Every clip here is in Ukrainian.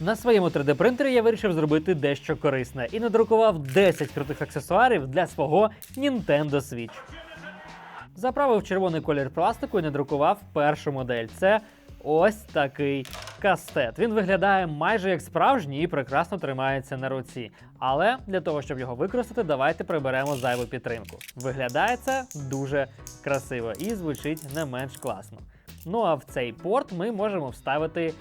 На своєму 3D-принтері я вирішив зробити дещо корисне і надрукував 10 крутих аксесуарів для свого Nintendo Switch. Заправив червоний колір пластику і надрукував першу модель. Це ось такий кастет. Він виглядає майже як справжній і прекрасно тримається на руці. Але для того, щоб його використати, давайте приберемо зайву підтримку. Виглядає це дуже красиво і звучить не менш класно. Ну а в цей порт ми можемо вставити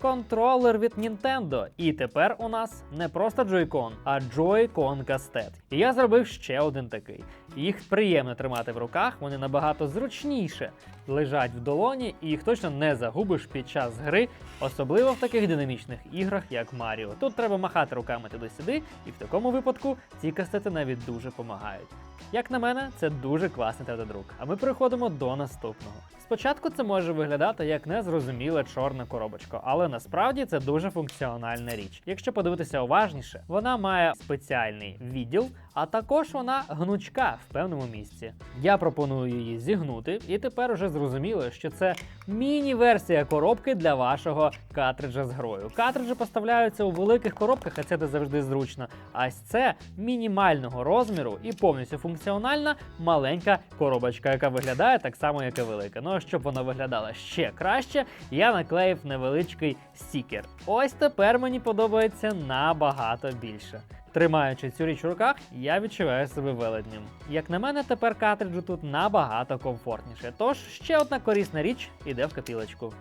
контролер від Nintendo. І тепер у нас не просто Joy-Con, а Joy-Con Кастет. І я зробив ще один такий. Їх приємно тримати в руках, вони набагато зручніше лежать в долоні, і їх точно не загубиш під час гри, особливо в таких динамічних іграх, як Маріо. Тут треба махати руками туди-сюди, і в такому випадку ці кастети навіть дуже допомагають. Як на мене, це дуже класний 3D-друк. А ми переходимо до наступного. Спочатку це може виглядати як незрозуміла чорна коробочка, але насправді це дуже функціональна річ. Якщо подивитися уважніше, вона має спеціальний відділ, а також вона гнучка в певному місці. Я пропоную її зігнути, і тепер уже зрозуміло, що це міні-версія коробки для вашого картриджа з грою. Картриджі поставляються у великих коробках, а це завжди зручно. А це мінімального розміру і повністю функціональна маленька коробочка, яка виглядає так само, як і велика. Ну а щоб вона виглядала ще краще, я наклеїв невеличкий стікер. Ось тепер мені подобається набагато більше. Тримаючи цю річ в руках, я відчуваю себе велетнем. Як на мене, тепер картриджу тут набагато комфортніше. Тож ще одна корисна річ іде в копілочку.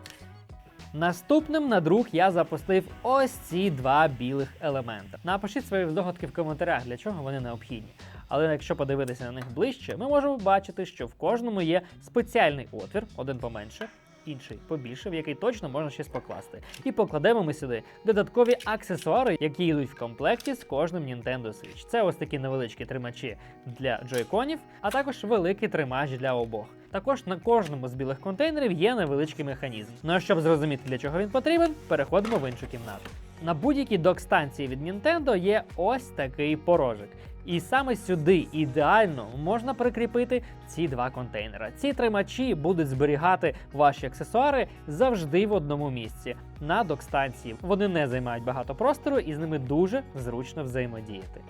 Наступним на друг я запустив ось ці два білих елементи. Напишіть свої здогадки в коментарях, для чого вони необхідні. Але якщо подивитися на них ближче, ми можемо бачити, що в кожному є спеціальний отвір, один поменше, інший побільше, в який точно можна щось покласти. І покладемо ми сюди додаткові аксесуари, які йдуть в комплекті з кожним Nintendo Switch. Це ось такі невеличкі тримачі для джойконів, а також великий тримач для обох. Також на кожному з білих контейнерів є невеличкий механізм. Ну а щоб зрозуміти, для чого він потрібен, переходимо в іншу кімнату. На будь-якій док-станції від Nintendo є ось такий порожик. І саме сюди ідеально можна прикріпити ці два контейнери. Ці тримачі будуть зберігати ваші аксесуари завжди в одному місці на док-станції. Вони не займають багато простору і з ними дуже зручно взаємодіяти.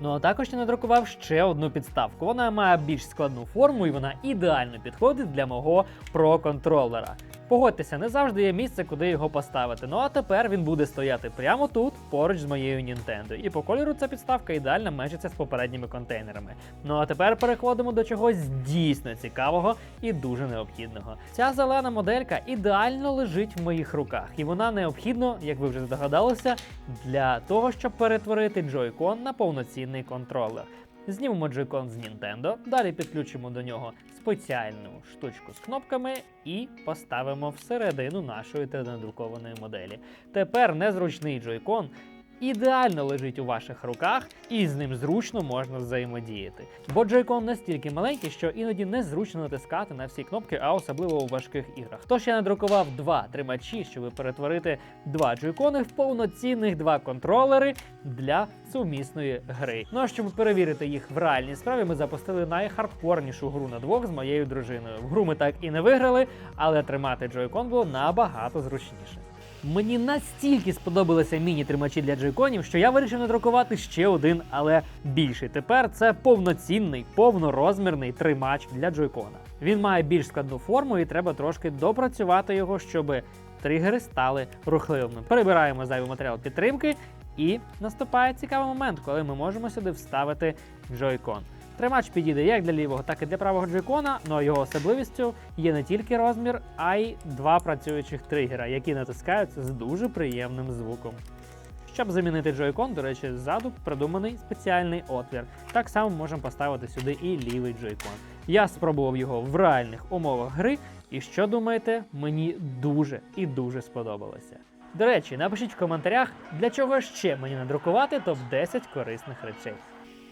Ну а також я надрукував ще одну підставку. Вона має більш складну форму і вона ідеально підходить для мого Pro-контролера. Погодьтеся, не завжди є місце, куди його поставити. Ну а тепер він буде стояти прямо тут, поруч з моєю Nintendo. І по кольору ця підставка ідеально межиться з попередніми контейнерами. Ну а тепер переходимо до чогось дійсно цікавого і дуже необхідного. Ця зелена моделька ідеально лежить в моїх руках, і вона необхідна, як ви вже здогадалися, для того, щоб перетворити Joy-Con на повноцінний контролер. Знімемо Joy-Con з Nintendo, далі підключимо до нього спеціальну штучку з кнопками і поставимо всередину нашої 3D-друкованої моделі. Тепер незручний Joy-Con ідеально лежить у ваших руках і з ним зручно можна взаємодіяти. Бо Joy-Con настільки маленький, що іноді незручно натискати на всі кнопки, а особливо у важких іграх. Тож я надрукував два тримачі, щоб перетворити два джойкони в повноцінних два контролери для сумісної гри. Ну а щоб перевірити їх в реальній справі, ми запустили найхардкорнішу гру на двох з моєю дружиною. В гру ми так і не виграли, але тримати джойкон було набагато зручніше. Мені настільки сподобалися міні-тримачі для джойконів, що я вирішив надрукувати ще один, але більший. Тепер це повноцінний, повнорозмірний тримач для джойкона. Він має більш складну форму і треба трошки допрацювати його, щоб тригери стали рухливими. Перебираємо зайвий матеріал підтримки, і наступає цікавий момент, коли ми можемо сюди вставити джойкон. Тримач підійде як для лівого, так і для правого джойкона, ну а його особливістю є не тільки розмір, а й два працюючих тригера, які натискаються з дуже приємним звуком. Щоб замінити джойкон, до речі, ззаду придуманий спеціальний отвір. Так само можемо поставити сюди і лівий джойкон. Я спробував його в реальних умовах гри, і що думаєте, мені дуже і дуже сподобалося. До речі, напишіть в коментарях, для чого ще мені надрукувати топ-10 корисних речей.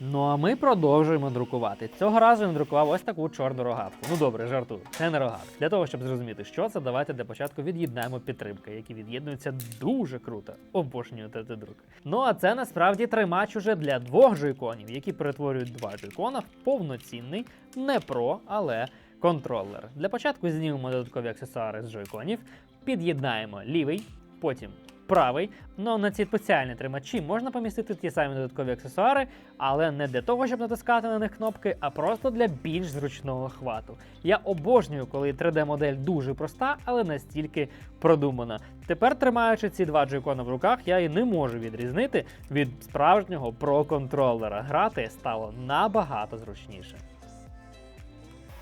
Ну а ми продовжуємо друкувати. Цього разу я надрукував ось таку чорну рогатку. Ну добре, жартую, це не рогатка. Для того, щоб зрозуміти, що це, давайте для початку від'єднаємо підтримки, які від'єднуються дуже круто. Обожнюю ТТ друк. Ну а це насправді тримач уже для двох джойконів, які перетворюють два джойкона в повноцінний, не про, але контролер. Для початку знімемо додаткові аксесуари з джойконів, під'єднаємо лівий, потім правий. Ну на ці спеціальні тримачі можна помістити ті самі додаткові аксесуари, але не для того, щоб натискати на них кнопки, а просто для більш зручного хвату. Я обожнюю, коли 3D-модель дуже проста, але настільки продумана. Тепер, тримаючи ці два джойкони в руках, я і не можу відрізнити від справжнього про-контролера. Грати стало набагато зручніше.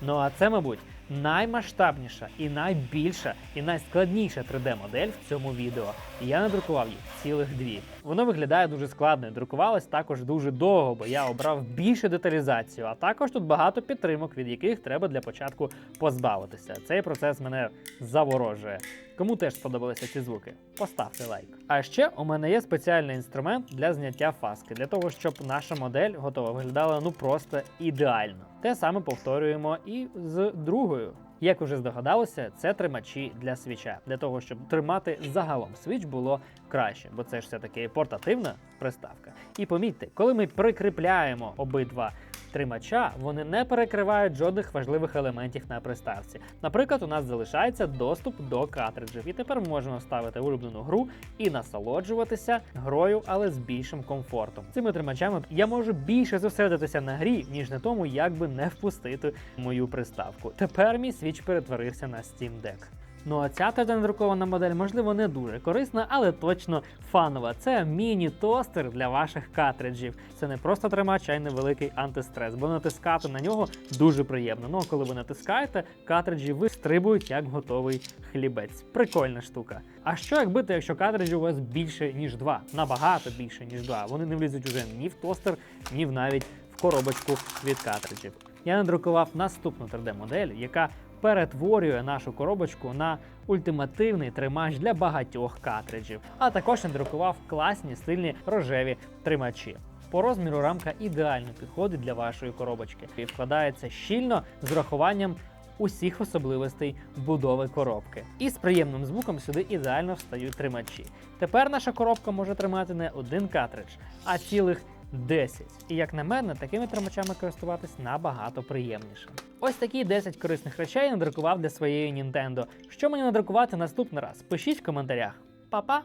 Ну а це, мабуть, наймасштабніша і найбільша і найскладніша 3D-модель в цьому відео. Я надрукував їх цілих дві. Воно виглядає дуже складно і друкувалось також дуже довго, бо я обрав більше деталізацію, а також тут багато підтримок, від яких треба для початку позбавитися. Цей процес мене заворожує. Кому теж сподобалися ці звуки, поставте лайк. А ще у мене є спеціальний інструмент для зняття фаски, для того, щоб наша модель готова виглядала ну просто ідеально. Те саме повторюємо і з другою. Як вже здогадалося, це тримачі для свіча, для того, щоб тримати загалом свіч було краще, бо це ж все таки портативна приставка. І помітьте, коли ми прикріпляємо обидва тримача, вони не перекривають жодних важливих елементів на приставці. Наприклад, у нас залишається доступ до картриджів, і тепер можемо ставити улюблену гру і насолоджуватися грою, але з більшим комфортом. Цими тримачами я можу більше зосередитися на грі, ніж на тому, як би не впустити мою приставку. Тепер мій свіч перетворився на Steam Deck. Ну а ця 3D-друкована модель, можливо, не дуже корисна, але точно фанова. Це міні-тостер для ваших картриджів. Це не просто тримач, а й невеликий антистрес, бо натискати на нього дуже приємно. Ну а коли ви натискаєте, картриджі вистрибують як готовий хлібець. Прикольна штука. А що як бити, якщо картриджі у вас більше ніж два? Набагато більше ніж два. Вони не влізуть уже ні в тостер, ні в навіть в коробочку від картриджів. Я надрукував наступну 3D-модель, яка перетворює нашу коробочку на ультимативний тримач для багатьох картриджів, а також надрукував класні стильні рожеві тримачі. По розміру рамка ідеально підходить для вашої коробочки і вкладається щільно з урахуванням усіх особливостей будови коробки. І з приємним звуком сюди ідеально встають тримачі. Тепер наша коробка може тримати не один картридж, а цілих 10. І як на мене, такими тримачами користуватись набагато приємніше. Ось такі 10 корисних речей я надрукував для своєї Nintendo. Що мені надрукувати наступний раз? Пишіть в коментарях. Па-па!